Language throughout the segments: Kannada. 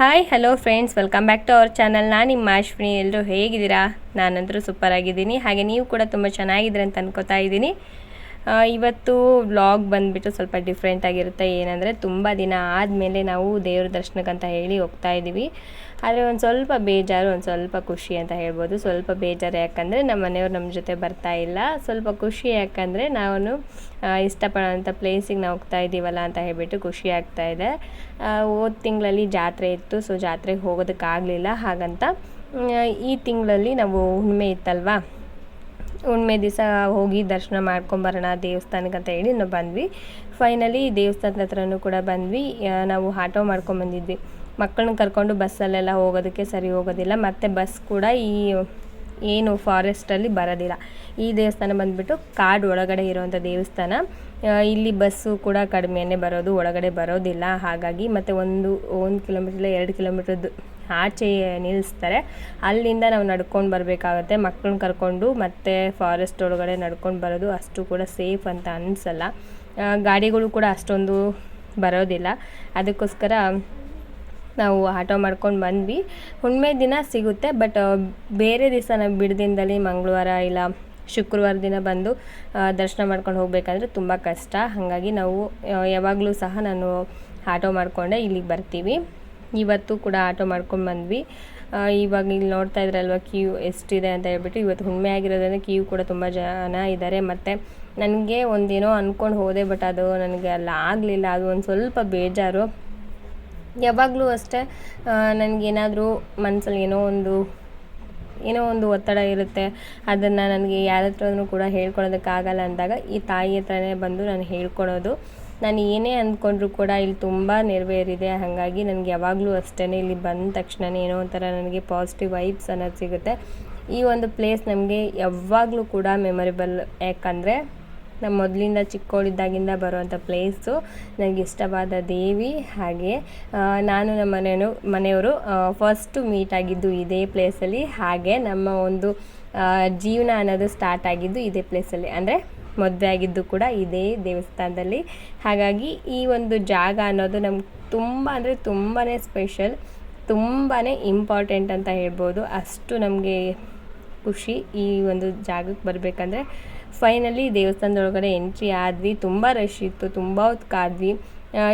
Hi hello friends welcome back to our channel ನಾನು ನಿಮ್ಮ ಅಶ್ವಿನಿ. ಎಲ್ಲರೂ ಹೇಗಿದ್ದೀರಾ? ನಾನಂತರೂ ಸೂಪರ್ ಆಗಿದ್ದೀನಿ ಹಾಗೆ ನೀವು ಕೂಡ ತುಂಬ ಚೆನ್ನಾಗಿದ್ದೀರ ಅಂತ ಅನ್ಕೋತಾ ಇದ್ದೀನಿ. ಇವತ್ತು ವ್ಲಾಗ್ ಬಂದುಬಿಟ್ಟು ಸ್ವಲ್ಪ ಡಿಫ್ರೆಂಟ್ ಆಗಿರುತ್ತೆ. ಏನಂದರೆ ತುಂಬ ದಿನ ಆದಮೇಲೆ ನಾವು ದೇವ್ರ ದರ್ಶನಕ್ಕಂತ ಹೇಳಿ ಹೋಗ್ತಾ ಇದ್ದೀವಿ. ಆದರೆ ಒಂದು ಸ್ವಲ್ಪ ಬೇಜಾರು, ಒಂದು ಸ್ವಲ್ಪ ಖುಷಿ ಅಂತ ಹೇಳ್ಬೋದು. ಸ್ವಲ್ಪ ಬೇಜಾರು ಯಾಕಂದರೆ ನಮ್ಮ ಮನೆಯವ್ರು ನಮ್ಮ ಜೊತೆ ಬರ್ತಾ ಇಲ್ಲ. ಸ್ವಲ್ಪ ಖುಷಿ ಯಾಕಂದರೆ ನಾನು ಇಷ್ಟಪಡೋಂಥ ಪ್ಲೇಸಿಗೆ ನಾವು ಹೋಗ್ತಾ ಇದ್ದೀವಲ್ಲ ಅಂತ ಹೇಳಿಬಿಟ್ಟು ಖುಷಿ ಆಗ್ತಾ ಇದೆ. ಹೋದ ತಿಂಗಳಲ್ಲಿ ಜಾತ್ರೆ ಇತ್ತು, ಸೊ ಜಾತ್ರೆಗೆ ಹೋಗೋದಕ್ಕಾಗಲಿಲ್ಲ ಹಾಗಂತ ಈ ತಿಂಗಳಲ್ಲಿ ನಾವು ಹುಣ್ಣಿಮೆ ಇತ್ತಲ್ವಾ? ಹುಣ್ಣಿಮೆ ದಿವಸ ಹೋಗಿ ದರ್ಶನ ಮಾಡ್ಕೊಂಬರೋಣ ದೇವಸ್ಥಾನಕ್ಕೆ ಅಂತ ಹೇಳಿ ನಾವು ಬಂದ್ವಿ. ಫೈನಲಿ ದೇವಸ್ಥಾನದ ಹತ್ರನೂ ಕೂಡ ಬಂದ್ವಿ. ನಾವು ಆಟೋ ಮಾಡ್ಕೊಂಬಂದಿದ್ವಿ. ಮಕ್ಕಳನ್ನ ಕರ್ಕೊಂಡು ಬಸ್ಸಲ್ಲೆಲ್ಲ ಹೋಗೋದಕ್ಕೆ ಸರಿ ಹೋಗೋದಿಲ್ಲ. ಮತ್ತು ಬಸ್ ಕೂಡ ಈ ಏನು ಫಾರೆಸ್ಟಲ್ಲಿ ಬರೋದಿಲ್ಲ. ಈ ದೇವಸ್ಥಾನ ಬಂದುಬಿಟ್ಟು ಕಾಡು ಒಳಗಡೆ ಇರುವಂಥ ದೇವಸ್ಥಾನ. ಇಲ್ಲಿ ಬಸ್ಸು ಕೂಡ ಕಡಿಮೆನೇ ಬರೋದು, ಒಳಗಡೆ ಬರೋದಿಲ್ಲ. ಹಾಗಾಗಿ ಮತ್ತು ಒಂದು ಒಂದು ಕಿಲೋಮೀಟ್ರ್ ಎರಡು ಕಿಲೋಮೀಟ್ರದ್ದು ಆಚೆ ನಿಲ್ಲಿಸ್ತಾರೆ. ಅಲ್ಲಿಂದ ನಾವು ನಡ್ಕೊಂಡು ಬರಬೇಕಾಗತ್ತೆ. ಮಕ್ಕಳನ್ನ ಕರ್ಕೊಂಡು ಮತ್ತೆ ಫಾರೆಸ್ಟ್ ಒಳಗಡೆ ನಡ್ಕೊಂಡು ಬರೋದು ಅಷ್ಟು ಕೂಡ ಸೇಫ್ ಅಂತ ಅನಿಸಲ್ಲ. ಗಾಡಿಗಳು ಕೂಡ ಅಷ್ಟೊಂದು ಬರೋದಿಲ್ಲ. ಅದಕ್ಕೋಸ್ಕರ ನಾವು ಆಟೋ ಮಾಡ್ಕೊಂಡು ಬಂದ್ವಿ. ಹುಣ್ಮೆ ದಿನ ಸಿಗುತ್ತೆ ಬಟ್ ಬೇರೆ ದಿವಸ ನಾವು ಬಿಡದಿಂದಲ್ಲಿ ಮಂಗಳವಾರ ಇಲ್ಲ ಶುಕ್ರವಾರ ದಿನ ಬಂದು ದರ್ಶನ ಮಾಡ್ಕೊಂಡು ಹೋಗಬೇಕಂದ್ರೆ ತುಂಬ ಕಷ್ಟ. ಹಾಗಾಗಿ ನಾವು ಯಾವಾಗಲೂ ಸಹ ನಾನು ಆಟೋ ಮಾಡಿಕೊಂಡೆ ಇಲ್ಲಿಗೆ ಬರ್ತೀವಿ. ಇವತ್ತು ಕೂಡ ಆಟೋ ಮಾಡ್ಕೊಂಡು ಬಂದ್ವಿ. ಇವಾಗ ಇಲ್ಲಿ ನೋಡ್ತಾ ಇದ್ರಲ್ವ ಕ್ಯೂ ಎಷ್ಟಿದೆ ಅಂತ ಹೇಳ್ಬಿಟ್ಟು, ಇವತ್ತು ಹುಣ್ಮೆ ಆಗಿರೋದ್ರಿಂದ ಕ್ಯೂ ಕೂಡ ತುಂಬ ಜನ ಇದ್ದಾರೆ ಮತ್ತು ನನಗೆ ಒಂದೇನೋ ಅಂದ್ಕೊಂಡು ಹೋದೆ ಬಟ್ ಅದು ನನಗೆ ಅಲ್ಲಿ, ಆಗಲಿಲ್ಲ. ಅದು ಒಂದು ಸ್ವಲ್ಪ ಬೇಜಾರು. ಯಾವಾಗಲೂ ಅಷ್ಟೇ ನನಗೇನಾದರೂ ಮನಸ್ಸಲ್ಲಿ ಏನೋ ಒಂದು ಏನೋ ಒಂದು ಒತ್ತಡ ಇರುತ್ತೆ, ಅದನ್ನು ನನಗೆ ಯಾರ ಹತ್ರನೂ ಕೂಡ ಹೇಳ್ಕೊಳೋದಕ್ಕಾಗಲ್ಲ ಅಂದಾಗ ಈ ತಾಯಿ ಹತ್ರನೇ ಬಂದು ನಾನು ಹೇಳ್ಕೊಳೋದು ನಾನು ಏನೇ ಅಂದ್ಕೊಂಡ್ರೂ ಕೂಡ ಇಲ್ಲಿ ತುಂಬ ನೆರವೇರಿದೆ, ಹಾಗಾಗಿ ನನಗೆ ಯಾವಾಗಲೂ ಅಷ್ಟೇ ಇಲ್ಲಿ ಬಂದ ತಕ್ಷಣ ಏನೋ ಒಂಥರ ನನಗೆ ಪಾಸಿಟಿವ್ ವೈಬ್ಸ್ ಅನ್ನೋದು ಸಿಗುತ್ತೆ. ಈ ಒಂದು ಪ್ಲೇಸ್ ನಮಗೆ ಯಾವಾಗಲೂ ಕೂಡ ಮೆಮೊರೇಬಲ್ ಯಾಕಂದರೆ ನಮ್ಮ ಮೊದಲಿಂದ ಚಿಕ್ಕವಳಿದ್ದಾಗಿಂದ ಬರುವಂಥ ಪ್ಲೇಸು ನನಗೆ ಇಷ್ಟವಾದ ದೇವಿ ಹಾಗೆ ನಾನು ನಮ್ಮ ಮನೆಯವರು ಮನೆಯವರು ಫಸ್ಟು ಮೀಟ್ ಆಗಿದ್ದು ಇದೇ ಪ್ಲೇಸಲ್ಲಿ ಹಾಗೆ ನಮ್ಮ ಒಂದು ಜೀವನ ಅನ್ನೋದು ಸ್ಟಾರ್ಟ್ ಆಗಿದ್ದು ಇದೇ ಪ್ಲೇಸಲ್ಲಿ ಅಂದರೆ ಮದುವೆ ಆಗಿದ್ದು ಕೂಡ ಇದೇ ದೇವಸ್ಥಾನದಲ್ಲಿ. ಹಾಗಾಗಿ ಈ ಒಂದು ಜಾಗ ಅನ್ನೋದು ನಮ್ಗೆ ತುಂಬ, ಅಂದರೆ ತುಂಬಾ ಸ್ಪೆಷಲ್ ತುಂಬಾ ಇಂಪಾರ್ಟೆಂಟ್ ಅಂತ ಹೇಳ್ಬೋದು. ಅಷ್ಟು ನಮಗೆ ಖುಷಿ ಈ ಒಂದು ಜಾಗಕ್ಕೆ ಬರಬೇಕಂದ್ರೆ ಫೈನಲಿ ದೇವಸ್ಥಾನದೊಳಗಡೆ ಎಂಟ್ರಿ ಆದ್ವಿ. ತುಂಬ ರಶ್ ಇತ್ತು, ತುಂಬ ಹೊತ್ತು ಕಾದ್ವಿ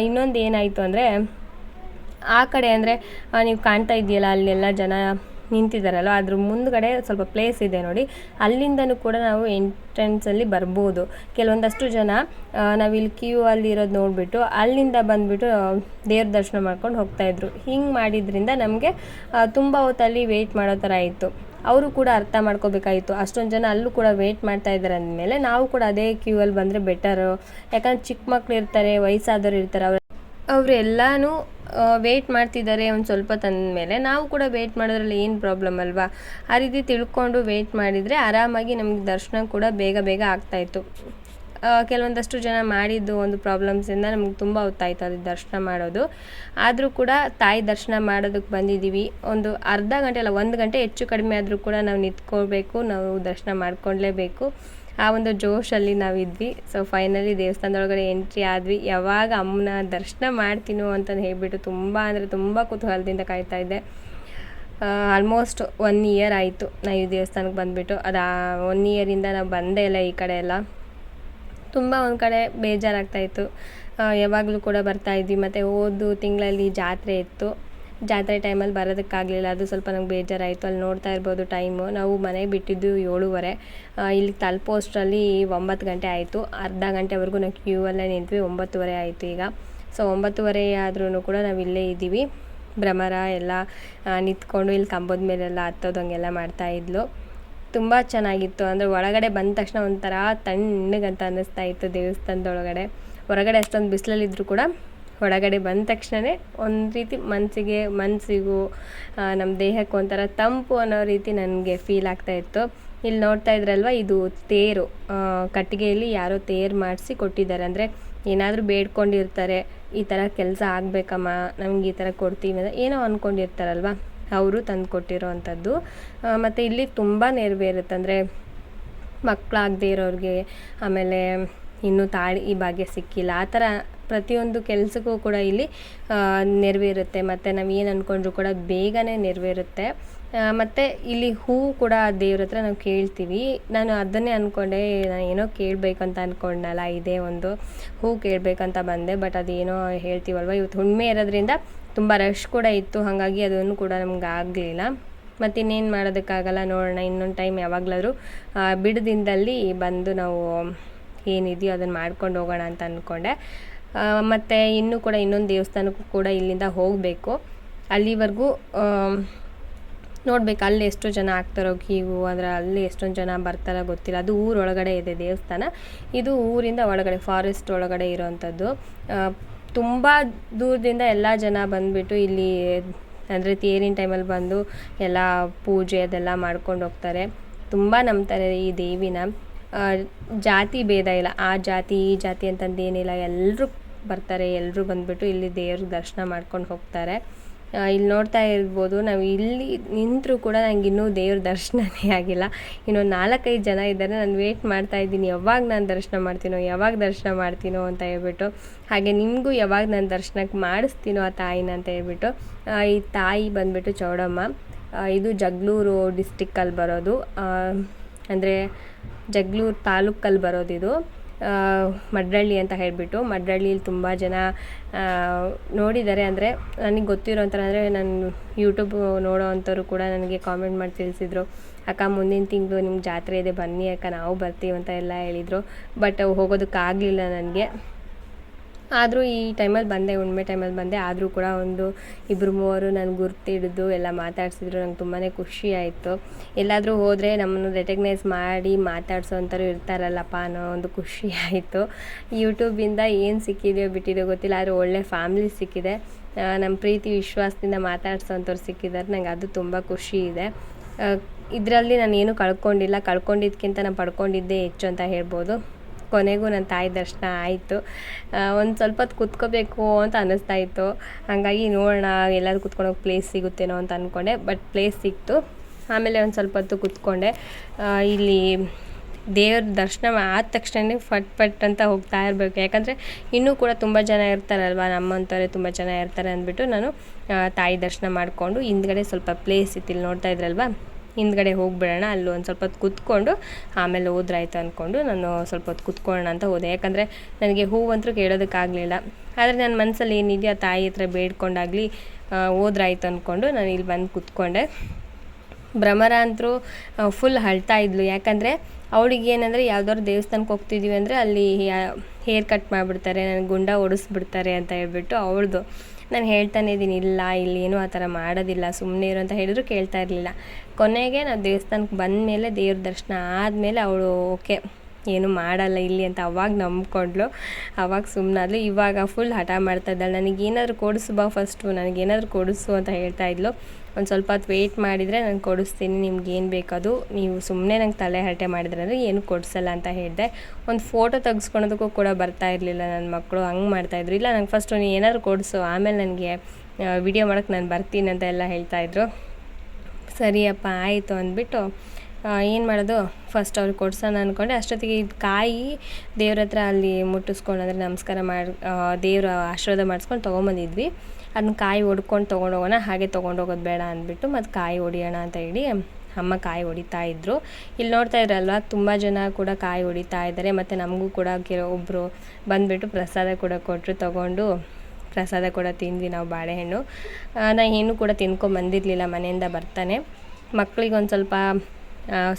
ಇನ್ನೊಂದು ಏನಾಯಿತು ಅಂದರೆ, ಆ ಕಡೆ ಅಂದರೆ ನೀವು ಕಾಣ್ತಾ ಇದೆಯಲ್ಲ ಅಲ್ಲೆಲ್ಲ ಜನ ನಿಂತಿದ್ದಾರಲ್ಲ ಅದ್ರ ಮುಂದ್ಗಡೆ ಸ್ವಲ್ಪ ಪ್ಲೇಸ್ ಇದೆ ನೋಡಿ. ಅಲ್ಲಿಂದನೂ ಕೂಡ ನಾವು ಎಂಟ್ರೆನ್ಸಲ್ಲಿ ಬರ್ಬೋದು. ಕೆಲವೊಂದಷ್ಟು ಜನ ನಾವಿಲ್ಲಿ ಕ್ಯೂ ಅಲ್ಲಿ ಇರೋದು ನೋಡಿಬಿಟ್ಟು, ಅಲ್ಲಿಂದ ಬಂದುಬಿಟ್ಟು ದೇವ್ರ ದರ್ಶನ ಮಾಡ್ಕೊಂಡು ಹೋಗ್ತಾಯಿದ್ರು ಹಿಂಗೆ ಮಾಡಿದ್ರಿಂದ ನಮಗೆ ತುಂಬ ಹೊತ್ತಲ್ಲಿ ವೆಯ್ಟ್ ಮಾಡೋ ಥರ ಇತ್ತು ಅವರು ಕೂಡ ಅರ್ಥ ಮಾಡ್ಕೋಬೇಕಾಗಿತ್ತು. ಅಷ್ಟೊಂದು ಜನ ಅಲ್ಲೂ ಕೂಡ ವೇಟ್ ಮಾಡ್ತಾ ಇದ್ದಾರೆ ಅಂದಮೇಲೆ ನಾವು ಕೂಡ ಅದೇ ಕ್ಯೂ ಅಲ್ಲಿ ಬಂದರೆ ಬೆಟರು ಯಾಕಂದ್ರೆ ಚಿಕ್ಕ ಮಕ್ಳು ಇರ್ತಾರೆ, ವಯಸ್ಸಾದವ್ರು ಇರ್ತಾರೆ, ಅವ್ರು ಅವರೆಲ್ಲನೂ ವೇಟ್ ಮಾಡ್ತಿದ್ದಾರೆ ಒಂದು ಸ್ವಲ್ಪ ತಂದಮೇಲೆ. ನಾವು ಕೂಡ ವೇಟ್ ಮಾಡೋದ್ರಲ್ಲಿ ಏನು ಪ್ರಾಬ್ಲಮ್ ಅಲ್ವಾ? ಆ ರೀತಿ ತಿಳ್ಕೊಂಡು ವೇಟ್ ಮಾಡಿದರೆ ಆರಾಮಾಗಿ ನಮಗೆ ದರ್ಶನ ಕೂಡ ಬೇಗ ಬೇಗ ಆಗ್ತಾಯಿತ್ತು ಕೆಲವೊಂದಷ್ಟು ಜನ ಮಾಡಿದ್ದು ಒಂದು ಪ್ರಾಬ್ಲಮ್ಸಿಂದ ನಮ್ಗೆ ತುಂಬ ಹೊತ್ತಾಯ್ತು ಅದು ದರ್ಶನ ಮಾಡೋದು. ಆದರೂ ಕೂಡ ತಾಯಿ ದರ್ಶನ ಮಾಡೋದಕ್ಕೆ ಬಂದಿದ್ದೀವಿ ಒಂದು ಅರ್ಧ ಗಂಟೆ ಅಲ್ಲ, ಒಂದು ಗಂಟೆ ಹೆಚ್ಚು ಕಡಿಮೆ ಆದರೂ ಕೂಡ ನಾವು ನಿಂತ್ಕೊಳ್ಬೇಕು, ನಾವು ದರ್ಶನ ಮಾಡ್ಕೊಳ್ಲೇಬೇಕು. ಆ ಒಂದು ಜೋಶಲ್ಲಿ ನಾವಿದ್ವಿ ಸೊ ಫೈನಲಿ ದೇವಸ್ಥಾನದೊಳಗಡೆ ಎಂಟ್ರಿ ಆದ್ವಿ. ಯಾವಾಗ ಅಮ್ಮನ ದರ್ಶನ ಮಾಡ್ತೀನೋ ಅಂತ ಹೇಳಿಬಿಟ್ಟು ತುಂಬ ಅಂದರೆ ತುಂಬ ಕುತೂಹಲದಿಂದ ಕಾಯ್ತಾ ಇದ್ದೆ. ಆಲ್ಮೋಸ್ಟ್ ಒನ್ ಇಯರ್ ಆಯಿತು ನಾವು ಈ ದೇವಸ್ಥಾನಕ್ಕೆ ಬಂದುಬಿಟ್ಟು. ಅದು ಒನ್ ಇಯರಿಂದ ನಾವು ಬಂದೇ ಇಲ್ಲ ಈ ಕಡೆ ಎಲ್ಲ. ತುಂಬ ಒಂದು ಕಡೆ ಬೇಜಾರಾಗ್ತಾ ಇತ್ತು ಯಾವಾಗಲೂ ಕೂಡ ಬರ್ತಾ ಇದ್ವಿ, ಮತ್ತು ಹೋದ ತಿಂಗಳಲ್ಲಿ ಜಾತ್ರೆ ಇತ್ತು. ಜಾತ್ರೆ ಟೈಮಲ್ಲಿ ಬರೋದಕ್ಕಾಗಲಿಲ್ಲ, ಅದು ಸ್ವಲ್ಪ ನಂಗೆ ಬೇಜಾರಾಯಿತು. ಅಲ್ಲಿ ನೋಡ್ತಾ ಇರ್ಬೋದು ಟೈಮು ನಾವು ಮನೆಗೆ ಬಿಟ್ಟಿದ್ದು ಏಳುವರೆ. ಇಲ್ಲಿ ತಲುಪೋ ಅಷ್ಟರಲ್ಲಿ ಒಂಬತ್ತು ಗಂಟೆ ಆಯಿತು. ಅರ್ಧ ಗಂಟೆವರೆಗೂ ನಾವು ಕ್ಯೂ ಅಲ್ಲೇ ನಿಂತ್ವಿ, ಒಂಬತ್ತುವರೆ ಆಯಿತು ಈಗ. ಸೊ, ಒಂಬತ್ತುವರೆ ಆದ್ರೂ ಕೂಡ ನಾವು ಇಲ್ಲೇ ಇದ್ದೀವಿ. ಭ್ರಮರ ಎಲ್ಲ ನಿಂತ್ಕೊಂಡು ಇಲ್ಲಿ ಕಂಬದ ಮೇಲೆಲ್ಲ ಹತ್ತೋದು ಹಂಗೆಲ್ಲ ಮಾಡ್ತಾ ಇದ್ಲು. ತುಂಬ ಚೆನ್ನಾಗಿತ್ತು. ಅಂದರೆ ಒಳಗಡೆ ಬಂದ ತಕ್ಷಣ ಒಂಥರ ತಣ್ಣಗಂತ ಅನ್ನಿಸ್ತಾ ಇತ್ತು ದೇವಸ್ಥಾನದೊಳಗಡೆ. ಹೊರಗಡೆ ಅಷ್ಟೊಂದು ಬಿಸಿಲಲ್ಲಿದ್ದರೂ ಕೂಡ ಒಳಗಡೆ ಬಂದ ತಕ್ಷಣವೇ ಒಂದು ರೀತಿ ಮನಸ್ಸಿಗೆ ಮನಸ್ಸಿಗೂ ನಮ್ಮ ದೇಹಕ್ಕೂ ಒಂಥರ ತಂಪು ಅನ್ನೋ ರೀತಿ ನನಗೆ ಫೀಲ್ ಆಗ್ತಾ ಇತ್ತು. ಇಲ್ಲಿ ನೋಡ್ತಾ ಇದ್ರಲ್ವ, ಇದು ತೇರು. ಕಟ್ಟಿಗೆಯಲ್ಲಿ ಯಾರೋ ತೇರು ಮಾಡಿಸಿ ಕೊಟ್ಟಿದ್ದಾರೆ. ಅಂದರೆ ಏನಾದರೂ ಬೇಡ್ಕೊಂಡಿರ್ತಾರೆ, ಈ ಥರ ಕೆಲಸ ಆಗಬೇಕಮ್ಮ, ನಮ್ಗೆ ಈ ಥರ ಕೊಡ್ತೀವಿ ಅಂತ ಏನೋ ಅಂದ್ಕೊಂಡಿರ್ತಾರಲ್ವ ಅವರು ತಂದು ಕೊಟ್ಟಿರೋ ಅಂಥದ್ದು ಮತ್ತು ಇಲ್ಲಿ ತುಂಬ ನೆರವೇರುತ್ತೆ. ಅಂದರೆ ಮಕ್ಕಳಾಗದೇ ಇರೋರಿಗೆ, ಆಮೇಲೆ ಇನ್ನೂ ತಾಳಿ, ಈ ಭಾಗ್ಯ ಸಿಕ್ಕಿಲ್ಲ. ಆ ಥರ ಪ್ರತಿಯೊಂದು ಕೆಲಸಕ್ಕೂ ಕೂಡ ಇಲ್ಲಿ ನೆರವೇರುತ್ತೆ. ಮತ್ತು ನಾವು ಏನು ಅಂದ್ಕೊಂಡ್ರು ಕೂಡ ಬೇಗನೆ ನೆರವೇರುತ್ತೆ. ಮತ್ತು ಇಲ್ಲಿ ಹೂವು ಕೂಡ ದೇವ್ರ ಹತ್ರ ನಾವು ಕೇಳ್ತೀವಿ. ನಾನು ಅದನ್ನೇ ಅಂದ್ಕೊಂಡೆ ನಾನು ಏನೋ ಕೇಳಬೇಕಂತ ಅಂದ್ಕೊಂಡ್ನಲ್ಲ ಇದೇ ಒಂದು ಹೂ ಕೇಳಬೇಕಂತ ಬಂದೆ. ಬಟ್ ಅದೇನೋ ಹೇಳ್ತೀವಲ್ವ, ಇವತ್ತು ಹುಣ್ಣಿಮೆ ಇರೋದ್ರಿಂದ ತುಂಬ ರಶ್ ಕೂಡ ಇತ್ತು, ಹಾಗಾಗಿ ಅದನ್ನು ಕೂಡ ನಮ್ಗೆ ಆಗಲಿಲ್ಲ. ಮತ್ತು ಇನ್ನೇನು ಮಾಡೋದಕ್ಕಾಗಲ್ಲ ನೋಡೋಣ, ಇನ್ನೊಂದು ಟೈಮ್ ಯಾವಾಗಲಾದರೂ ಬಿಡದಿಂದಲ್ಲಿ ಬಂದು ನಾವು ಏನಿದೆಯೋ ಅದನ್ನು ಮಾಡ್ಕೊಂಡು ಹೋಗೋಣ ಅಂತ ಅಂದ್ಕೊಂಡೆ ಮತ್ತು ಇನ್ನೂ ಕೂಡ ಇನ್ನೊಂದು ದೇವಸ್ಥಾನಕ್ಕೂ ಕೂಡ ಇಲ್ಲಿಂದ ಹೋಗಬೇಕು. ಅಲ್ಲಿವರೆಗೂ ನೋಡ್ಬೇಕು ಅಲ್ಲಿ ಎಷ್ಟು ಜನ ಆಗ್ತಾರೋ ಕ್ಯೂ ಅಂದರೆ ಅಲ್ಲಿ ಎಷ್ಟೊಂದು ಜನ ಬರ್ತಾರೋ ಗೊತ್ತಿಲ್ಲ. ಅದು ಊರೊಳಗಡೆ ಇದೆ ದೇವಸ್ಥಾನ. ಇದು ಊರಿಂದ ಒಳಗಡೆ ಫಾರೆಸ್ಟ್ ಒಳಗಡೆ ಇರೋವಂಥದ್ದು ತುಂಬ ದೂರದಿಂದ ಎಲ್ಲ ಜನ ಬಂದುಬಿಟ್ಟು ಇಲ್ಲಿ, ಅಂದರೆ ತೇರಿನ ಟೈಮಲ್ಲಿ ಬಂದು ಎಲ್ಲ ಪೂಜೆ ಅದೆಲ್ಲ ಮಾಡ್ಕೊಂಡು ಹೋಗ್ತಾರೆ. ತುಂಬ ನಂಬ್ತಾರೆ ಈ ದೇವಿನ. ಜಾತಿ ಭೇದ ಇಲ್ಲ. ಆ ಜಾತಿ, ಈ ಜಾತಿ ಅಂತಂದು ಏನಿಲ್ಲ ಎಲ್ಲರೂ ಬರ್ತಾರೆ ಎಲ್ಲರೂ ಬಂದುಬಿಟ್ಟು ಇಲ್ಲಿ ದೇವ್ರ ದರ್ಶನ ಮಾಡ್ಕೊಂಡು ಹೋಗ್ತಾರೆ. ಇಲ್ಲಿ ನೋಡ್ತಾ ಇರ್ಬೋದು, ನಾವು ಇಲ್ಲಿ ನಿಂತರೂ ಕೂಡ ನಂಗೆ ಇನ್ನೂ ದೇವ್ರ ದರ್ಶನವೇ ಆಗಿಲ್ಲ. ಇನ್ನೊಂದು ನಾಲ್ಕೈದು ಜನ ಇದ್ದಾರೆ, ನಾನು ವೇಟ್ ಮಾಡ್ತಾ ಇದ್ದೀನಿ. ಯಾವಾಗ ನಾನು ದರ್ಶನ ಮಾಡ್ತೀನೋ, ಯಾವಾಗ ದರ್ಶನ ಮಾಡ್ತೀನೋ ಅಂತ ಹೇಳ್ಬಿಟ್ಟು, ಹಾಗೆ ನಿಮಗೂ ಯಾವಾಗ ನಾನು ದರ್ಶನಕ್ಕೆ ಮಾಡಿಸ್ತೀನೋ ಆ ತಾಯಿನ ಅಂತ ಹೇಳ್ಬಿಟ್ಟು ಈ ತಾಯಿ ಬಂದುಬಿಟ್ಟು ಚೌಡಮ್ಮ ಇದು ಜಗಳೂರು ಡಿಸ್ಟಿಕ್ಕಲ್ಲಿ ಬರೋದು. ಅಂದರೆ ಜಗಳೂರು ತಾಲೂಕಲ್ಲಿ ಬರೋದಿದು. ಮಡ್ರಳ್ಳಿ ಅಂತ ಹೇಳಿಬಿಟ್ಟು ಮಡ್ರಳ್ಳಿಲಿ ತುಂಬ ಜನ ನೋಡಿದ್ದಾರೆ ಅಂದರೆ ನನಗೆ ಗೊತ್ತಿರೋ ಥರ ಅಂದರೆ ನಾನು ಯೂಟ್ಯೂಬ್ ನೋಡೋ ಅಂಥವ್ರು ಕೂಡ ನನಗೆ ಕಾಮೆಂಟ್ ಮಾಡಿ ತಿಳಿಸಿದ್ರು. ಅಕ್ಕ, ಮುಂದಿನ ತಿಂಗಳು ನಿಮ್ಗೆ ಜಾತ್ರೆ ಇದೆ, ಬನ್ನಿ ಅಕ್ಕ, ನಾವು ಬರ್ತೀವಿ ಅಂತ ಎಲ್ಲ ಹೇಳಿದರು. ಬಟ್ ಹೋಗೋದಕ್ಕಾಗಲಿಲ್ಲ ನನಗೆ. ಆದರೂ ಈ ಟೈಮಲ್ಲಿ ಬಂದೆ ಹುಣ್ಮೆ ಟೈಮಲ್ಲಿ ಬಂದೆ, ಆದರೂ ಕೂಡ ಒಂದು ಇಬ್ಬರು ಮೂವರು ನಾನು ಗುರ್ತು ಎಲ್ಲ ಮಾತಾಡ್ಸಿದ್ರು, ನಂಗೆ ತುಂಬಾ ಖುಷಿ ಆಯಿತು. ಎಲ್ಲಾದರೂ ಹೋದರೆ ನಮ್ಮನ್ನು ರೆಕಗ್ನೈಸ್ ಮಾಡಿ ಮಾತಾಡ್ಸೋವಂಥವ್ರು ಇರ್ತಾರಲ್ಲಪ್ಪ ಅನ್ನೋ ಒಂದು ಖುಷಿ ಆಯಿತು. ಯೂಟ್ಯೂಬಿಂದ ಏನು ಸಿಕ್ಕಿದೆಯೋ ಬಿಟ್ಟಿದೆಯೋ ಗೊತ್ತಿಲ್ಲ, ಆದರೆ ಒಳ್ಳೆ ಫ್ಯಾಮ್ಲಿ ಸಿಕ್ಕಿದೆ. ನಮ್ಮ ಪ್ರೀತಿ, ವಿಶ್ವಾಸದಿಂದ ಮಾತಾಡ್ಸೋವಂಥವ್ರು ಸಿಕ್ಕಿದ್ದಾರೆ, ನಂಗೆ ಅದು ತುಂಬ ಖುಷಿ ಇದೆ. ಇದರಲ್ಲಿ ನಾನು ಏನು ಕಳ್ಕೊಂಡಿಲ್ಲ ಕಳ್ಕೊಂಡಿದ್ದಕ್ಕಿಂತ ನಾನು ಪಡ್ಕೊಂಡಿದ್ದೇ ಹೆಚ್ಚು ಅಂತ ಹೇಳ್ಬೋದು. ಕೊನೆಗೂ ನನ್ನ ತಾಯಿ ದರ್ಶನ ಆಯಿತು. ಒಂದು ಸ್ವಲ್ಪ ಹೊತ್ತು ಕುತ್ಕೋಬೇಕು ಅಂತ ಅನ್ನಿಸ್ತಾ ಇತ್ತು. ಹಾಗಾಗಿ ನೋಡೋಣ ಎಲ್ಲರೂ ಕುತ್ಕೊಳೋಕೆ ಪ್ಲೇಸ್ ಸಿಗುತ್ತೇನೋ ಅಂತ ಅಂದ್ಕೊಂಡೆ ಬಟ್ ಪ್ಲೇಸ್ ಸಿಕ್ತು. ಆಮೇಲೆ ಒಂದು ಸ್ವಲ್ಪ ಹೊತ್ತು ಕುತ್ಕೊಂಡೆ ಇಲ್ಲಿ ದೇವ್ರ ದರ್ಶನ ಆದ ತಕ್ಷಣ ಫಟ್ ಫಟ್ ಅಂತ ಹೋಗ್ತಾ ಇರಬೇಕು. ಯಾಕಂದರೆ ಇನ್ನೂ ಕೂಡ ತುಂಬ ಜನ ಇರ್ತಾರಲ್ವ? ನಮ್ಮಂಥವ್ರೆ ತುಂಬ ಜನ ಇರ್ತಾರೆ ಅಂದ್ಬಿಟ್ಟು ನಾನು ತಾಯಿ ದರ್ಶನ ಮಾಡಿಕೊಂಡು ಹಿಂದ್ಗಡೆ ಸ್ವಲ್ಪ ಪ್ಲೇಸ್ ಇತ್ತು. ಇಲ್ಲಿ ನೋಡ್ತಾ ಇದ್ರಲ್ವ? ಹಿಂದ್ಗಡೆ ಹೋಗಿಬಿಡೋಣ, ಅಲ್ಲಿ ಒಂದು ಸ್ವಲ್ಪ ಹೊತ್ತು ಕೂತ್ಕೊಂಡು ಆಮೇಲೆ ಹೋದ್ರಾಯ್ತು ಅಂದ್ಕೊಂಡು ನಾನು ಸ್ವಲ್ಪ ಹೊತ್ತು ಕೂತ್ಕೊಳ್ಳೋಣ ಅಂತ ಹೋದೆ. ಯಾಕಂದರೆ ನನಗೆ ಹೂವಂತೂ ಕೇಳೋದಕ್ಕಾಗಲಿಲ್ಲ. ಆದರೆ ನನ್ನ ಮನಸ್ಸಲ್ಲಿ ಏನಿದೆಯೋ ಆ ತಾಯಿ ಹತ್ರ ಬೇಡ್ಕೊಂಡಾಗಲಿ ಹೋದ್ರಾಯ್ತು ಅಂದ್ಕೊಂಡು ನಾನು ಇಲ್ಲಿ ಬಂದು ಕೂತ್ಕೊಂಡೆ. ಭ್ರಮರ ಅಂತರೂ ಫುಲ್ ಅಳ್ತಾ ಇದ್ಲು. ಯಾಕಂದರೆ ಅವಳಿಗೆ ಏನಂದರೆ ಯಾವ್ದಾದ್ರು ದೇವಸ್ಥಾನಕ್ಕೆ ಹೋಗ್ತಿದ್ದೀವಿ ಅಂದರೆ ಅಲ್ಲಿ ಹೇರ್ ಕಟ್ ಮಾಡಿಬಿಡ್ತಾರೆ ನನಗೆ ಗುಂಡ ಓಡಿಸ್ಬಿಡ್ತಾರೆ ಅಂತ ಹೇಳ್ಬಿಟ್ಟು ಅವಳದು. ನಾನು ಹೇಳ್ತಾನೆ ಇದ್ದೀನಿ, ಇಲ್ಲ, ಇಲ್ಲಿ ಏನೂ ಆ ಥರ ಮಾಡೋದಿಲ್ಲ ಸುಮ್ಮನೆ ಇರು ಅಂತ ಹೇಳಿದ್ರು ಕೇಳ್ತಾ ಇರಲಿಲ್ಲ. ಕೊನೆಗೆ ನಾವು ದೇವಸ್ಥಾನಕ್ಕೆ ಬಂದ ಮೇಲೆ ದೇವ್ರ ದರ್ಶನ ಆದಮೇಲೆ ಅವಳು, ಓಕೆ, ಏನು ಮಾಡಲ್ಲ ಇಲ್ಲಿ ಅಂತ ಅವಾಗ ನಂಬ್ಕೊಂಡ್ಲು ಅವಾಗ ಸುಮ್ಮನಾದ್ಲು ಇವಾಗ ಫುಲ್ ಹಠ ಮಾಡ್ತಾ ಇದ್ದಾಳೆ. ನನಗೆ ಏನಾದರೂ ಕೊಡಿಸು ಬಾ ಫಸ್ಟು ನನಗೇನಾದರೂ ಕೊಡಿಸು ಅಂತ ಹೇಳ್ತಾ ಇದ್ಲು. ಒಂದು ಸ್ವಲ್ಪ ಹೊತ್ತು ವೆಯ್ಟ್ ಮಾಡಿದರೆ ನಾನು ಕೊಡಿಸ್ತೀನಿ, ನಿಮ್ಗೆ ಏನು ಬೇಕದು. ನೀವು ಸುಮ್ಮನೆ ನಂಗೆ ತಲೆ ಹರಟೆ ಮಾಡಿದ್ರೆ ಏನು ಕೊಡಿಸಲ್ಲ ಅಂತ ಹೇಳಿದೆ. ಒಂದು ಫೋಟೋ ತೆಗೆಸ್ಕೊಳೋದಕ್ಕೂ ಕೂಡ ಬರ್ತಾ ಇರಲಿಲ್ಲ ನನ್ನ ಮಕ್ಕಳು ಹಂಗೆ ಮಾಡ್ತಾಯಿದ್ರು ಇಲ್ಲ, ನಂಗೆ ಫಸ್ಟು ನೀನು ಏನಾದ್ರು ಕೊಡಿಸು, ಆಮೇಲೆ ನನಗೆ ವಿಡಿಯೋ ಮಾಡೋಕ್ಕೆ ನಾನು ಬರ್ತೀನಿ ಅಂತ ಎಲ್ಲ ಹೇಳ್ತಾಯಿದ್ರು ಸರಿಯಪ್ಪ, ಆಯಿತು ಅಂದ್ಬಿಟ್ಟು ಏನು ಮಾಡೋದು? ಫಸ್ಟ್ ಅವ್ರಿಗೆ ಕೊಡ್ಸೋಣ ಅಂದ್ಕೊಂಡೆ ಅಷ್ಟೊತ್ತಿಗೆ ಇದು ಕಾಯಿ ದೇವ್ರ ಹತ್ರ ಅಲ್ಲಿ ಮುಟ್ಟಿಸ್ಕೊಂಡು ಅಂದರೆ ನಮಸ್ಕಾರ ಮಾಡಿ ದೇವರ ಆಶೀರ್ವಾದ ಮಾಡಿಸ್ಕೊಂಡು ತೊಗೊಂಬಂದಿದ್ವಿ. ಅದನ್ನ ಕಾಯಿ ಹೊಡ್ಕೊಂಡು ತೊಗೊಂಡೋಗೋಣ, ಹಾಗೆ ತೊಗೊಂಡೋಗೋದು ಬೇಡ ಅಂದ್ಬಿಟ್ಟು ಮತ್ತು ಕಾಯಿ ಹೊಡಿಯೋಣ ಅಂತ ಹೇಳಿ ಅಮ್ಮ ಕಾಯಿ ಹೊಡಿತಾ ಇದ್ದರು ಇಲ್ಲಿ ನೋಡ್ತಾ ಇದ್ರಲ್ವ, ತುಂಬ ಜನ ಕೂಡ ಕಾಯಿ ಹೊಡಿತಾ ಇದ್ದಾರೆ ಮತ್ತು ನಮಗೂ ಕೂಡ ಕೆಲವೊಬ್ಬರು ಬಂದುಬಿಟ್ಟು ಪ್ರಸಾದ ಕೂಡ ಕೊಟ್ಟರು ತೊಗೊಂಡು ಪ್ರಸಾದ ಕೂಡ ತಿಂದ್ವಿ ನಾವು ಬಾಳೆಹಣ್ಣು. ನಾನು ಏನು ಕೂಡ ತಿನ್ಕೊಂಡು ಬಂದಿರಲಿಲ್ಲ, ಮನೆಯಿಂದ ಬರ್ತಾನೆ. ಮಕ್ಕಳಿಗೆ ಒಂದು ಸ್ವಲ್ಪ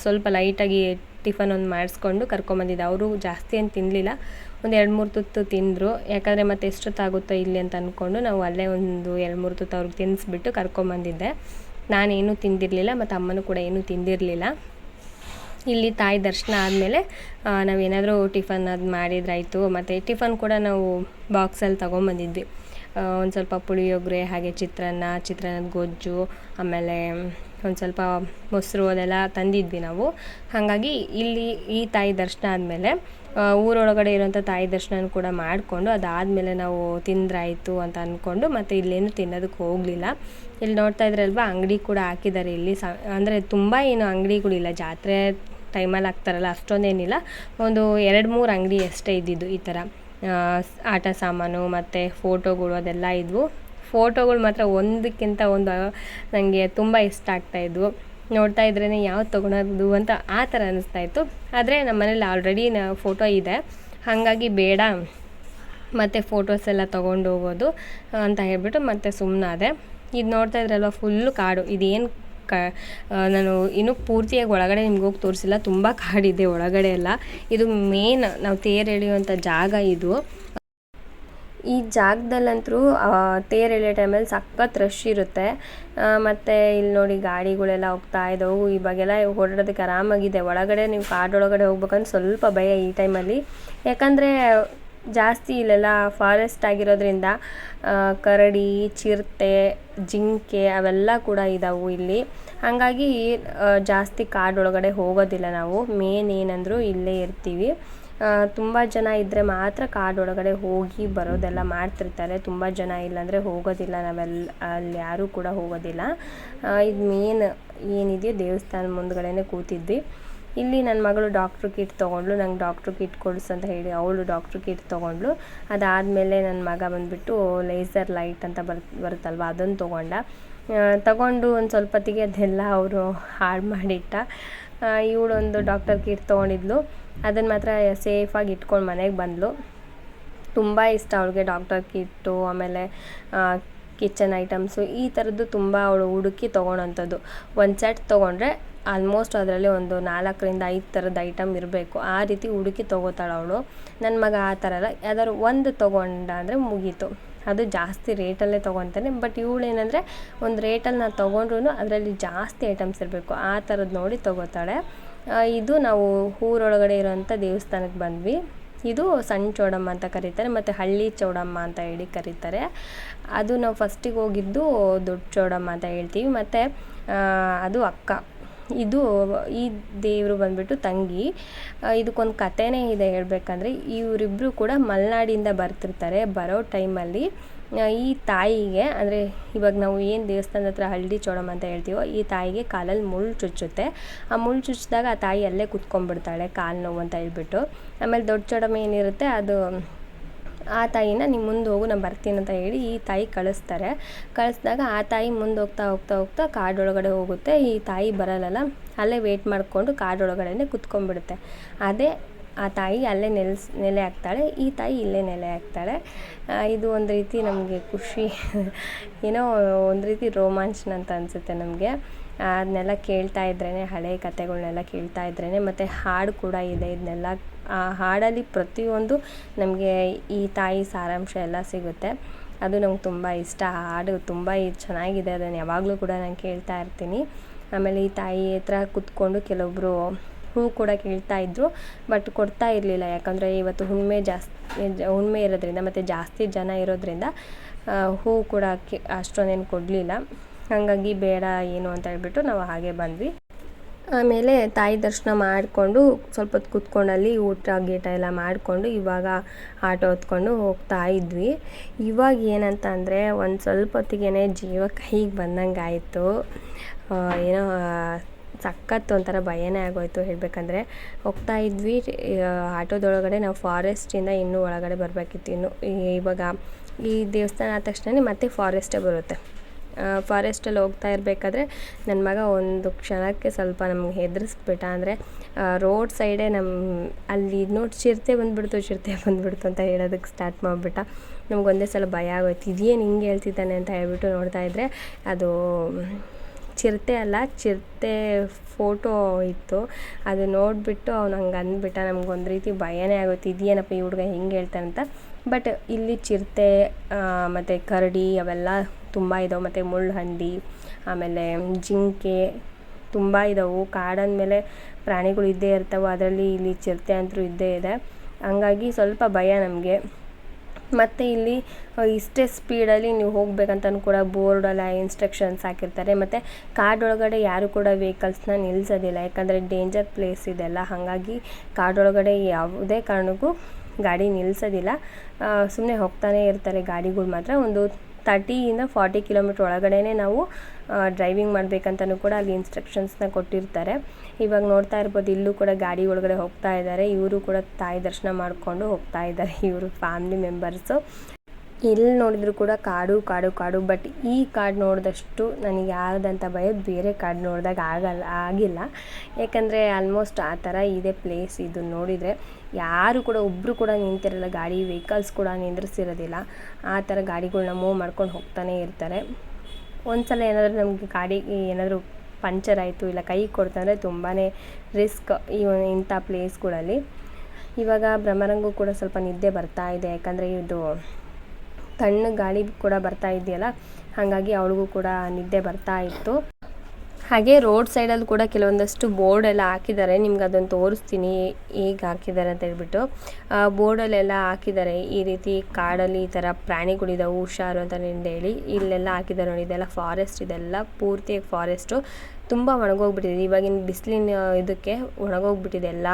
ಸ್ವಲ್ಪ ಲೈಟಾಗಿ ಟಿಫನ್ ಒಂದು ಮಾಡಿಸ್ಕೊಂಡು ಕರ್ಕೊಂಬಂದಿದ್ದೆ ಅವರು ಜಾಸ್ತಿ ಏನು ತಿನ್ನಲಿಲ್ಲ ಒಂದು ಎರಡು ಮೂರು ತುತ್ತು ತಿಂದರು. ಯಾಕಂದರೆ ಮತ್ತೆ ಎಷ್ಟೊತ್ತಾಗುತ್ತೋ ಇಲ್ಲಿ ಅಂತ ಅಂದ್ಕೊಂಡು ನಾವು ಅಲ್ಲೇ ಒಂದು ಎರಡು ಮೂರು ತುತ್ತು ಅವ್ರಿಗೆ ತಿನ್ನಿಸ್ಬಿಟ್ಟು ಕರ್ಕೊಂಬಂದಿದ್ದೆ. ನಾನೇನು ತಿಂದಿರಲಿಲ್ಲ, ಮತ್ತು ಅಮ್ಮನೂ ಕೂಡ ಏನೂ ತಿಂದಿರಲಿಲ್ಲ. ಇಲ್ಲಿ ತಾಯಿ ದರ್ಶನ ಆದಮೇಲೆ ನಾವೇನಾದರೂ ಟಿಫನ್ ಅದು ಮಾಡಿದ್ರಾಯಿತು ಮತ್ತು ಟಿಫನ್ ಕೂಡ ನಾವು ಬಾಕ್ಸಲ್ಲಿ ತೊಗೊಂಬಂದಿದ್ವಿ. ಒಂದು ಸ್ವಲ್ಪ ಪುಳಿಯೋಗರೆ ಹಾಗೆ ಚಿತ್ರಾನ್ನ, ಚಿತ್ರಾನ್ನದ ಗೊಜ್ಜು, ಆಮೇಲೆ ಒಂದು ಸ್ವಲ್ಪ ಮೊಸರು ಅದೆಲ್ಲ ತಂದಿದ್ವಿ ನಾವು. ಹಾಗಾಗಿ ಇಲ್ಲಿ ಈ ತಾಯಿ ದರ್ಶನ ಆದಮೇಲೆ ಊರೊಳಗಡೆ ಇರೋಂಥ ತಾಯಿ ದರ್ಶನ ಕೂಡ ಮಾಡಿಕೊಂಡು ಅದಾದಮೇಲೆ ನಾವು ತಿಂದ್ರಾಯಿತು ಅಂತ ಅಂದ್ಕೊಂಡು ಮತ್ತು ಇಲ್ಲೇನು ತಿನ್ನೋದಕ್ಕೆ ಹೋಗಲಿಲ್ಲ. ಇಲ್ಲಿ ನೋಡ್ತಾ ಇದ್ರಲ್ವ, ಅಂಗಡಿ ಕೂಡ ಹಾಕಿದ್ದಾರೆ ಇಲ್ಲಿ. ಸ, ಅಂದರೆ ತುಂಬ ಏನು ಅಂಗಡಿಗಳಿಲ್ಲ, ಜಾತ್ರೆ ಟೈಮಲ್ಲಿ ಹಾಕ್ತಾರಲ್ಲ, ಅಷ್ಟೊಂದೇನಿಲ್ಲ. ಒಂದು ಎರಡು ಮೂರು ಅಂಗಡಿ ಅಷ್ಟೇ ಇದ್ದಿದ್ದು ಈ ಥರ ಆಟ ಸಾಮಾನು ಮತ್ತು ಫೋಟೋಗಳು ಅದೆಲ್ಲ ಇದ್ವು. ಫೋಟೋಗಳು ಮಾತ್ರ ಒಂದಕ್ಕಿಂತ ಒಂದು ನನಗೆ ತುಂಬ ಇಷ್ಟ ಆಗ್ತಾಯಿದ್ವು ನೋಡ್ತಾ ಇದ್ರೇ ಯಾವ್ದು ತೊಗೊಳೋದು ಅಂತ ಆ ಥರ ಅನ್ನಿಸ್ತಾ ಇತ್ತು. ಆದರೆ ನಮ್ಮ ಮನೇಲಿ ಆಲ್ರೆಡಿ ಫೋಟೋ ಇದೆ. ಹಾಗಾಗಿ ಬೇಡ, ಮತ್ತು ಫೋಟೋಸ್ ಎಲ್ಲ ತೊಗೊಂಡು ಹೋಗೋದು ಅಂತ ಹೇಳ್ಬಿಟ್ಟು ಮತ್ತೆ ಸುಮ್ಮನಾದೆ ಇದು ನೋಡ್ತಾ ಇದ್ರಲ್ವ ಫುಲ್ಲು ಕಾಡು. ಇದೇನು ಕ ನಾನು ಇನ್ನೂ ಪೂರ್ತಿಯಾಗಿ ಒಳಗಡೆ ನಿಮ್ಗೆ ಹೋಗಿ ತೋರಿಸಿಲ್ಲ. ತುಂಬ ಕಾಡಿದೆ ಒಳಗಡೆ ಎಲ್ಲ. ಇದು ಮೇನ್ ನಾವು ತೇರು ಎಳೆಯುವಂಥ ಜಾಗ ಇದು. ಈ ಜಾಗದಲ್ಲಂತರೂ ತೇರು ಎಳೆಯೋ ಟೈಮಲ್ಲಿ ಸಖತ್ ರಶ್ ಇರುತ್ತೆ. ಮತ್ತು ಇಲ್ಲಿ ನೋಡಿ ಗಾಡಿಗಳೆಲ್ಲ ಹೋಗ್ತಾ ಇದ್ದವು ಇವಾಗೆಲ್ಲ ಓಡಾಡೋದಕ್ಕೆ ಆರಾಮಾಗಿದೆ. ಒಳಗಡೆ ನೀವು ಕಾಡೊಳಗಡೆ ಹೋಗ್ಬೇಕಂದ್ರೆ ಸ್ವಲ್ಪ ಭಯ ಈ ಟೈಮಲ್ಲಿ. ಯಾಕಂದರೆ ಜಾಸ್ತಿ ಇಲ್ಲೆಲ್ಲ ಫಾರೆಸ್ಟ್ ಆಗಿರೋದ್ರಿಂದ ಕರಡಿ, ಚಿರತೆ, ಜಿಂಕೆ ಅವೆಲ್ಲ ಕೂಡ ಇದಾವೆ ಇಲ್ಲಿ. ಹಾಗಾಗಿ ಜಾಸ್ತಿ ಕಾಡೊಳಗಡೆ ಹೋಗೋದಿಲ್ಲ ನಾವು. ಮೇನ್ ಏನಂದರೂ ಇಲ್ಲೇ ಇರ್ತೀವಿ. ತುಂಬ ಜನ ಇದ್ದರೆ ಮಾತ್ರ ಕಾಡೊಳಗಡೆ ಹೋಗಿ ಬರೋದೆಲ್ಲ ಮಾಡ್ತಿರ್ತಾರೆ. ತುಂಬ ಜನ ಇಲ್ಲಾಂದರೆ ಹೋಗೋದಿಲ್ಲ ನಾವೆಲ್ಲ ಅಲ್ಲಿ ಯಾರೂ ಕೂಡ ಹೋಗೋದಿಲ್ಲ. ಇದು ಮೇನ್ ಏನಿದೆಯೋ ದೇವಸ್ಥಾನ ಮುಂದ್ಗಡೆನೇ ಕೂತಿದ್ವಿ. ಇಲ್ಲಿ ನನ್ನ ಮಗಳು ಡಾಕ್ಟ್ರು ಕಿಟ್ ತೊಗೊಂಡ್ಳು, ನಂಗೆ ಡಾಕ್ಟ್ರು ಕಿಟ್ ಕೊಡಿಸು ಅಂತ ಹೇಳಿ ಅವಳು ಡಾಕ್ಟ್ರು ಕಿಟ್ ತೊಗೊಂಡ್ಳು. ಅದಾದಮೇಲೆ ನನ್ನ ಮಗ ಬಂದುಬಿಟ್ಟು ಲೇಸರ್ ಲೈಟ್ ಅಂತ ಬರ್, ಬರುತ್ತಲ್ವ ಅದನ್ನು ತೊಗೊಂಡ. ತಗೊಂಡು ಒಂದು ಸ್ವಲ್ಪ ಹೊತ್ತಿಗೆ ಅದೆಲ್ಲ ಅವರು ಹಾಳು ಮಾಡಿಟ್ಟ. ಇವಳೊಂದು ಡಾಕ್ಟರ್ ಕಿಟ್ ತೊಗೊಂಡಿದ್ಲು. ಅದನ್ನು ಮಾತ್ರ ಸೇಫಾಗಿ ಇಟ್ಕೊಂಡು ಮನೆಗೆ ಬಂದಳು ತುಂಬ ಇಷ್ಟ ಅವಳಿಗೆ ಡಾಕ್ಟರ್ ಕಿಟ್ಟು ಆಮೇಲೆ ಕಿಚನ್ ಐಟಮ್ಸು ಈ ಥರದ್ದು ತುಂಬ ಅವಳು ಹುಡುಕಿ ತೊಗೊಳೋಂಥದ್ದು. ಒಂದು ಸೆಟ್ ತೊಗೊಂಡ್ರೆ ಆಲ್ಮೋಸ್ಟ್ ಅದರಲ್ಲಿ ಒಂದು ನಾಲ್ಕರಿಂದ ಐದು ಥರದ ಐಟಮ್ ಇರಬೇಕು. ಆ ರೀತಿ ಹುಡುಕಿ ತೊಗೋತಾಳೆ ಅವಳು. ನನ್ನ ಮಗ ಆ ಥರ ಅಲ್ಲ. ಯಾವ್ದಾದ್ರು ಒಂದು ತೊಗೊಂಡ ಅಂದರೆ ಮುಗೀತು. ಅದು ಜಾಸ್ತಿ ರೇಟಲ್ಲೇ ತೊಗೊತಾನೆ. ಬಟ್ ಇವಳು ಏನಂದರೆ ಒಂದು ರೇಟಲ್ಲಿ ನಾನು ತೊಗೊಂಡ್ರು ಅದರಲ್ಲಿ ಜಾಸ್ತಿ ಐಟಮ್ಸ್ ಇರಬೇಕು. ಆ ಥರದ್ದು ನೋಡಿ ತೊಗೋತಾಳೆ. ಇದು ನಾವು ಊರೊಳಗಡೆ ಇರೋಂಥ ದೇವಸ್ಥಾನಕ್ಕೆ ಬಂದ್ವಿ. ಇದು ಸಣ್ಣ ಚೌಡಮ್ಮ ಅಂತ ಕರೀತಾರೆ, ಮತ್ತು ಹಳ್ಳಿ ಚೌಡಮ್ಮ ಅಂತ ಹೇಳಿ ಕರೀತಾರೆ. ಅದು ನಾವು ಫಸ್ಟಿಗೆ ಹೋಗಿದ್ದು ದೊಡ್ಡ ಚೌಡಮ್ಮ ಅಂತ ಹೇಳ್ತೀವಿ, ಮತ್ತು ಅದು ಅಕ್ಕ. ಇದು ಈ ದೇವರು ಬಂದ್ಬಿಟ್ಟು ತಂಗಿ. ಇದಕ್ಕೊಂದು ಕಥೆನೇ ಇದೆ ಹೇಳಬೇಕಂದ್ರೆ ಇವರಿಬ್ಬರು ಕೂಡ ಮಲೆನಾಡಿಂದ ಬರ್ತಿರ್ತಾರೆ ಬರೋ ಟೈಮಲ್ಲಿ ಈ ತಾಯಿಗೆ, ಅಂದರೆ ಇವಾಗ ನಾವು ಏನು ದೇವಸ್ಥಾನದ ಹತ್ರ ಹಳ್ಳಿ ಚೋಡಮ್ಮ ಅಂತ ಹೇಳ್ತೀವೋ, ಈ ತಾಯಿಗೆ ಕಾಲಲ್ಲಿ ಮುಳ್ಳು ಚುಚ್ಚುತ್ತೆ. ಆ ಮುಳ್ಳು ಚುಚ್ಚಿದಾಗ ಆ ತಾಯಿ ಅಲ್ಲೇ ಕುತ್ಕೊಂಡ್ಬಿಡ್ತಾಳೆ ಕಾಲು ನೋವು ಅಂತ ಹೇಳ್ಬಿಟ್ಟು. ಆಮೇಲೆ ದೊಡ್ಡ ಚೋಡಮ್ಮ ಏನಿರುತ್ತೆ, ಅದು ಆ ತಾಯಿನ ನೀವು ಮುಂದೆ ಹೋಗು, ನಾನು ಬರ್ತೀನಿ ಅಂತ ಹೇಳಿ ಈ ತಾಯಿ ಕಳಿಸ್ತಾರೆ. ಕಳಿಸಿದಾಗ ಆ ತಾಯಿ ಮುಂದೆ ಹೋಗ್ತಾ ಹೋಗ್ತಾ ಹೋಗ್ತಾ ಕಾಡೊಳಗಡೆ ಹೋಗುತ್ತೆ. ಈ ತಾಯಿ ಬರಲ್ಲಲ್ಲ ಅಲ್ಲೇ ವೇಟ್ ಮಾಡಿಕೊಂಡು ಕಾಡೊಳಗಡೆನೇ ಕುತ್ಕೊಂಡ್ಬಿಡುತ್ತೆ. ಅದೇ ಆ ತಾಯಿ ಅಲ್ಲೇ ನೆಲೆಸ್ ನೆಲೆ ಆಗ್ತಾಳೆ ಈ ತಾಯಿ ಇಲ್ಲೇ ನೆಲೆ ಆಗ್ತಾಳೆ ಇದು ಒಂದು ರೀತಿ ನಮಗೆ ಖುಷಿ. ಏನೋ ಒಂದು ರೀತಿ ರೋಮಾಂಚನ ಅಂತ ಅನಿಸುತ್ತೆ ನಮಗೆ. ಅದನ್ನೆಲ್ಲ ಕೇಳ್ತಾ ಇದ್ರೇ ಹಳೆ ಕಥೆಗಳ್ನೆಲ್ಲ ಕೇಳ್ತಾ ಇದ್ರೇ ಮತ್ತು ಹಾಡು ಕೂಡ ಇದೆ ಇದನ್ನೆಲ್ಲ ಆ, ಹಾಡಲ್ಲಿ ಪ್ರತಿಯೊಂದು ನಮಗೆ ಈ ತಾಯಿ ಸಾರಾಂಶ ಎಲ್ಲ ಸಿಗುತ್ತೆ. ಅದು ನಂಗೆ ತುಂಬ ಇಷ್ಟ. ಆ ಹಾಡು ತುಂಬ ಚೆನ್ನಾಗಿದೆ. ಅದನ್ನು ಯಾವಾಗಲೂ ಕೂಡ ನಾನು ಕೇಳ್ತಾ ಇರ್ತೀನಿ. ಆಮೇಲೆ ಈ ತಾಯಿ ಹತ್ರ ಕೂತ್ಕೊಂಡು ಕೆಲವೊಬ್ಬರು ಹೂ ಕೂಡ ಕೇಳ್ತಾ ಇದ್ರು ಬಟ್ ಕೊಡ್ತಾ ಇರಲಿಲ್ಲ. ಯಾಕಂದರೆ ಇವತ್ತು ಹುಣ್ಣಿಮೆ ಜಾಸ್ತಿ ಹುಣ್ಮೆ ಇರೋದ್ರಿಂದ ಮತ್ತು ಜಾಸ್ತಿ ಜನ ಇರೋದ್ರಿಂದ ಹೂ ಕೂಡ ಅಷ್ಟೊಂದೇನು ಕೊಡಲಿಲ್ಲ. ಹಾಗಾಗಿ ಬೇಡ, ಏನು ಅಂತ ಹೇಳ್ಬಿಟ್ಟು ನಾವು ಹಾಗೆ ಬಂದ್ವಿ. ಆಮೇಲೆ ತಾಯಿ ದರ್ಶನ ಮಾಡಿಕೊಂಡು ಸ್ವಲ್ಪ ಹೊತ್ತು ಕೂತ್ಕೊಂಡಲ್ಲಿ ಊಟ ಗೀಟ ಎಲ್ಲ ಮಾಡಿಕೊಂಡು ಇವಾಗ ಆಟೋ ಹೊತ್ಕೊಂಡು ಹೋಗ್ತಾ ಇದ್ವಿ. ಇವಾಗ ಏನಂತ ಅಂದರೆ ಒಂದು ಸ್ವಲ್ಪ ಹೊತ್ತಿಗೆ ಜೀವ ಕೈಗೆ ಬಂದಂಗೆ ಆಯಿತು ಏನೋ ಸಖತ್ ಒಂಥರ ಭಯನೇ ಆಗೋಯ್ತು ಹೇಳಬೇಕಂದ್ರೆ. ಹೋಗ್ತಾ ಇದ್ವಿ ಆಟೋದೊಳಗಡೆ ನಾವು ಫಾರೆಸ್ಟಿಂದ ಇನ್ನೂ ಒಳಗಡೆ ಬರಬೇಕಿತ್ತು. ಇನ್ನು ಇವಾಗ ಈ ದೇವಸ್ಥಾನ ಆದ ತಕ್ಷಣ ಮತ್ತೆ ಫಾರೆಸ್ಟೇ ಬರುತ್ತೆ. ಫಾರೆಸ್ಟಲ್ಲಿ ಹೋಗ್ತಾ ಇರಬೇಕಾದ್ರೆ ನನ್ನ ಮಗ ಒಂದು ಕ್ಷಣಕ್ಕೆ ಸ್ವಲ್ಪ ನಮ್ಗೆ ಹೆದರಿಸ್ಬಿಟ್ಟ ಅಂದರೆ ರೋಡ್ ಸೈಡೇ ನಮ್ಮ ಅಲ್ಲಿ ನೋಡಿ ಚಿರತೆ ಬಂದುಬಿಡ್ತು ಚಿರತೆ ಬಂದುಬಿಡ್ತು ಅಂತ ಹೇಳೋದಕ್ಕೆ ಸ್ಟಾರ್ಟ್ ಮಾಡಿಬಿಟ್ಟ. ಒಂದೇ ಸಲ ಭಯ ಆಗೋಯ್ತು. ಇದೇನು ಹಿಂಗೆ ಹೇಳ್ತಿದ್ದಾನೆ ಅಂತ ಹೇಳ್ಬಿಟ್ಟು ನೋಡ್ತಾ ಇದ್ದರೆ ಅದು ಚಿರತೆ ಅಲ್ಲ, ಚಿರತೆ ಫೋಟೋ ಇತ್ತು. ಅದು ನೋಡಿಬಿಟ್ಟು ಅವ್ನು ಹಂಗೆ ಅಂದ್ಬಿಟ್ಟ ನಮ್ಗೊಂದು ರೀತಿ ಭಯನೇ ಆಗುತ್ತೆ ಇದೇನಪ್ಪ ಈ ಹುಡುಗ ಹೆಂಗೆ ಹೇಳ್ತಾನೆ ಅಂತ. ಬಟ್ ಇಲ್ಲಿ ಚಿರತೆ ಮತ್ತು ಕರಡಿ ಅವೆಲ್ಲ ತುಂಬ ಇದಾವೆ. ಮತ್ತು ಮುಳ್ಳುಹಂದಿ ಆಮೇಲೆ ಜಿಂಕೆ ತುಂಬ ಇದಾವೆ. ಕಾಡಂದಮೇಲೆ ಪ್ರಾಣಿಗಳು ಇದ್ದೇ ಇರ್ತವೆ. ಅದರಲ್ಲಿ ಇಲ್ಲಿ ಚಿರತೆ ಅಂತೂ ಇದ್ದೇ ಇದೆ. ಹಂಗಾಗಿ ಸ್ವಲ್ಪ ಭಯ ನಮಗೆ. ಮತ್ತು ಇಲ್ಲಿ ಇಷ್ಟೇ ಸ್ಪೀಡಲ್ಲಿ ನೀವು ಹೋಗ್ಬೇಕಂತನೂ ಕೂಡ ಬೋರ್ಡೆಲ್ಲ ಇನ್ಸ್ಟ್ರಕ್ಷನ್ಸ್ ಹಾಕಿರ್ತಾರೆ. ಮತ್ತು ಕಾಡೊಳಗಡೆ ಯಾರು ಕೂಡ ವೆಹಿಕಲ್ಸ್ನ ನಿಲ್ಲಿಸೋದಿಲ್ಲ ಯಾಕಂದರೆ ಡೇಂಜರ್ ಪ್ಲೇಸ್ ಇದೆಲ್ಲ. ಹಾಗಾಗಿ ಕಾಡೊಳಗಡೆ ಯಾವುದೇ ಕಾರಣಕ್ಕೂ ಗಾಡಿ ನಿಲ್ಲಿಸೋದಿಲ್ಲ ಸುಮ್ಮನೆ ಹೋಗ್ತಾನೆ ಇರ್ತಾರೆ ಗಾಡಿಗಳು ಮಾತ್ರ. ಒಂದು ತರ್ಟಿಯಿಂದ ಫಾರ್ಟಿ ಕಿಲೋಮೀಟ್ರ್ ಒಳಗಡೆನೇ ನಾವು ಡ್ರೈವಿಂಗ್ ಮಾಡಬೇಕಂತಲೂ ಕೂಡ ಅಲ್ಲಿ ಇನ್ಸ್ಟ್ರಕ್ಷನ್ಸ್ನ ಕೊಟ್ಟಿರ್ತಾರೆ. ಇವಾಗ ನೋಡ್ತಾ ಇರ್ಬೋದು, ಇಲ್ಲೂ ಕೂಡ ಗಾಡಿ ಒಳಗಡೆ ಹೋಗ್ತಾ ಇದ್ದಾರೆ. ಇವರು ಕೂಡ ತಾಯಿ ದರ್ಶನ ಮಾಡಿಕೊಂಡು ಹೋಗ್ತಾ ಇದ್ದಾರೆ, ಇವರು ಫ್ಯಾಮಿಲಿ ಮೆಂಬರ್ಸು ಎಲ್ಲಿ ನೋಡಿದ್ರು ಕೂಡ ಕಾಡು ಕಾಡು ಕಾಡು ಬಟ್ ಈ ಕಾಡು ನೋಡಿದಷ್ಟು ನನಗೆ ಯಾವುದಂತ ಭಯ, ಬೇರೆ ಕಾಡು ನೋಡಿದಾಗ ಆಗಲ್ಲ, ಆಗಿಲ್ಲ. ಯಾಕಂದರೆ ಆಲ್ಮೋಸ್ಟ್ ಆ ಥರ ಇದೆ ಪ್ಲೇಸ್ ಇದು ನೋಡಿದರೆ. ಯಾರು ಕೂಡ ಒಬ್ಬರು ಕೂಡ ನಿಂತಿರಲ್ಲ, ಗಾಡಿ ವೆಹಿಕಲ್ಸ್ ಕೂಡ ನಿಂದ್ರಿಸಿರೋದಿಲ್ಲ. ಆ ಥರ ಗಾಡಿಗಳನ್ನ ಮೂವ್ ಮಾಡ್ಕೊಂಡು ಹೋಗ್ತಾನೆ ಇರ್ತಾರೆ. ಒಂದು ಸಲ ಏನಾದರೂ ನಮಗೆ ಗಾಡಿ ಏನಾದರೂ ಪಂಚರ್ ಆಯಿತು, ಇಲ್ಲ ಕೈ ಕೊಡ್ತಂದರೆ ತುಂಬಾ ರಿಸ್ಕ್ ಈ ಇಂಥ ಪ್ಲೇಸ್ಗಳಲ್ಲಿ ಇವಾಗ ಭ್ರಮರಂಗೂ ಕೂಡ ಸ್ವಲ್ಪ ನಿದ್ದೆ ಬರ್ತಾ ಇದೆ. ಯಾಕಂದರೆ ಇದು ತಣ್ಣ ಗಾಳಿ ಕೂಡ ಬರ್ತಾ ಇದೆಯಲ್ಲ, ಹಾಗಾಗಿ ಅವಳಿಗೂ ಕೂಡ ನಿದ್ದೆ ಬರ್ತಾ ಇತ್ತು. ಹಾಗೆ ರೋಡ್ ಸೈಡಲ್ಲಿ ಕೂಡ ಕೆಲವೊಂದಷ್ಟು ಬೋರ್ಡ್ ಎಲ್ಲ ಹಾಕಿದ್ದಾರೆ. ನಿಮ್ಗೆ ಅದನ್ನು ತೋರಿಸ್ತೀನಿ. ಹೇಗೆ ಹಾಕಿದ್ದಾರೆ ಅಂತ ಹೇಳ್ಬಿಟ್ಟು. ಬೋರ್ಡಲ್ಲೆಲ್ಲ ಹಾಕಿದ್ದಾರೆ. ಈ ರೀತಿ ಕಾಡಲ್ಲಿ ಈ ಥರ ಪ್ರಾಣಿಗಳಿದಾವೆ ಹುಷಾರು ಅಂತ ಹೇಳಿ. ಇಲ್ಲೆಲ್ಲ ಹಾಕಿದ್ದಾರೆ ನೋಡಿ. ಇದೆಲ್ಲ ಫಾರೆಸ್ಟ್ ಇದೆಲ್ಲ ಪೂರ್ತಿ ಫಾರೆಸ್ಟು ತುಂಬ ಒಣಗೋಗ್ಬಿಟ್ಟಿದೆ. ಇವಾಗಿನ ಬಿಸಿಲಿನ ಇದಕ್ಕೆ ಒಣಗೋಗ್ಬಿಟ್ಟಿದೆ. ಎಲ್ಲ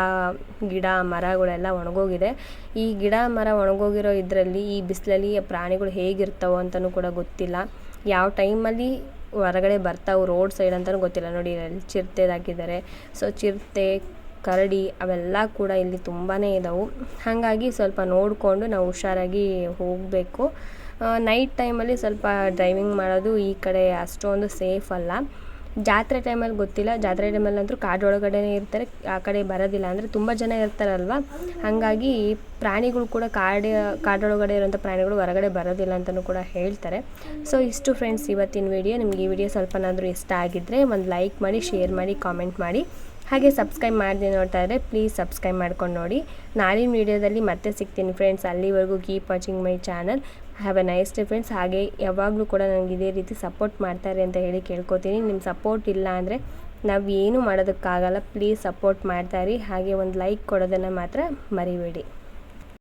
ಗಿಡ, ಮರಗಳೆಲ್ಲ ಒಣಗೋಗಿದೆ. ಈ ಗಿಡ, ಮರ ಒಣಗೋಗಿರೋ ಇದರಲ್ಲಿ ಈ ಬಿಸಿಲಲ್ಲಿ ಪ್ರಾಣಿಗಳು ಹೇಗಿರ್ತಾವೋ ಅಂತಲೂ ಕೂಡ ಗೊತ್ತಿಲ್ಲ. ಯಾವ ಟೈಮಲ್ಲಿ ಹೊರಗಡೆ ಬರ್ತಾವೆ ರೋಡ್ ಸೈಡ್ ಅಂತಲೂ ಗೊತ್ತಿಲ್ಲ. ನೋಡಿ ಅಲ್ಲಿ ಚಿರತೆದಾಕಿದ್ದಾರೆ ಸೊ ಚಿರತೆ, ಕರಡಿ ಅವೆಲ್ಲ ಕೂಡ ಇಲ್ಲಿ ತುಂಬಾ ಇದಾವೆ. ಹಾಗಾಗಿ ಸ್ವಲ್ಪ ನೋಡಿಕೊಂಡು ನಾವು ಹುಷಾರಾಗಿ ಹೋಗಬೇಕು. ನೈಟ್ ಟೈಮಲ್ಲಿ ಸ್ವಲ್ಪ ಡ್ರೈವಿಂಗ್ ಮಾಡೋದು ಈ ಕಡೆ ಅಷ್ಟೊಂದು ಸೇಫ್ ಅಲ್ಲ. ಜಾತ್ರೆ ಟೈಮಲ್ಲಿ ಗೊತ್ತಿಲ್ಲ. ಜಾತ್ರೆ ಟೈಮಲ್ಲಿ ಅಂತೂ ಕಾಡೊಳಗಡೆನೇ ಇರ್ತಾರೆ. ಆ ಕಡೆ ಬರೋದಿಲ್ಲ. ಅಂದರೆ ತುಂಬ ಜನ ಇರ್ತಾರಲ್ವ? ಹಾಗಾಗಿ ಪ್ರಾಣಿಗಳು ಕೂಡ ಕಾಡ, ಕಾಡೊಳಗಡೆ ಇರೋಂಥ ಪ್ರಾಣಿಗಳು ಹೊರಗಡೆ ಬರೋದಿಲ್ಲ ಅಂತಲೂ ಕೂಡ ಹೇಳ್ತಾರೆ. ಸೊ ಇಷ್ಟು ಫ್ರೆಂಡ್ಸ್ ಇವತ್ತಿನ ವಿಡಿಯೋ ನಿಮ್ಗೆ ಈ ವಿಡಿಯೋ ಸ್ವಲ್ಪನಾದರೂ ಇಷ್ಟ ಆಗಿದ್ದರೆ ಒಂದು ಲೈಕ್ ಮಾಡಿ ಶೇರ್ ಮಾಡಿ ಕಾಮೆಂಟ್ ಮಾಡಿ. ಹಾಗೆ ಸಬ್ಸ್ಕ್ರೈಬ್ ಮಾಡಿದೆ ನೋಡ್ತಾ ಇದ್ದರೆ ಪ್ಲೀಸ್ ಸಬ್ಸ್ಕ್ರೈಬ್ ಮಾಡ್ಕೊಂಡು ನೋಡಿ. ನಾಳಿನ ವೀಡಿಯೋದಲ್ಲಿ ಮತ್ತೆ ಸಿಗ್ತೀನಿ ಫ್ರೆಂಡ್ಸ್ ಅಲ್ಲಿವರೆಗೂ keep watching my channel have a nice day friends ಹಾಗೆ ಯಾವಾಗಲೂ ಕೂಡ ನನಗೆ ಇದೇ ರೀತಿ ಸಪೋರ್ಟ್ ಮಾಡ್ತಾರೆ ಅಂತ ಹೇಳಿ ಕೇಳ್ಕೊತೀನಿ. ನಿಮ್ಮ ಸಪೋರ್ಟ್ ಇಲ್ಲ ಅಂದರೆ ನಾವು ಏನೂ ಮಾಡೋದಕ್ಕಾಗಲ್ಲ. ಪ್ಲೀಸ್ ಸಪೋರ್ಟ್ ಮಾಡ್ತಾಯಿರಿ ಹಾಗೆ ಒಂದು ಲೈಕ್ ಕೊಡೋದನ್ನು ಮಾತ್ರ ಮರಿಬೇಡಿ.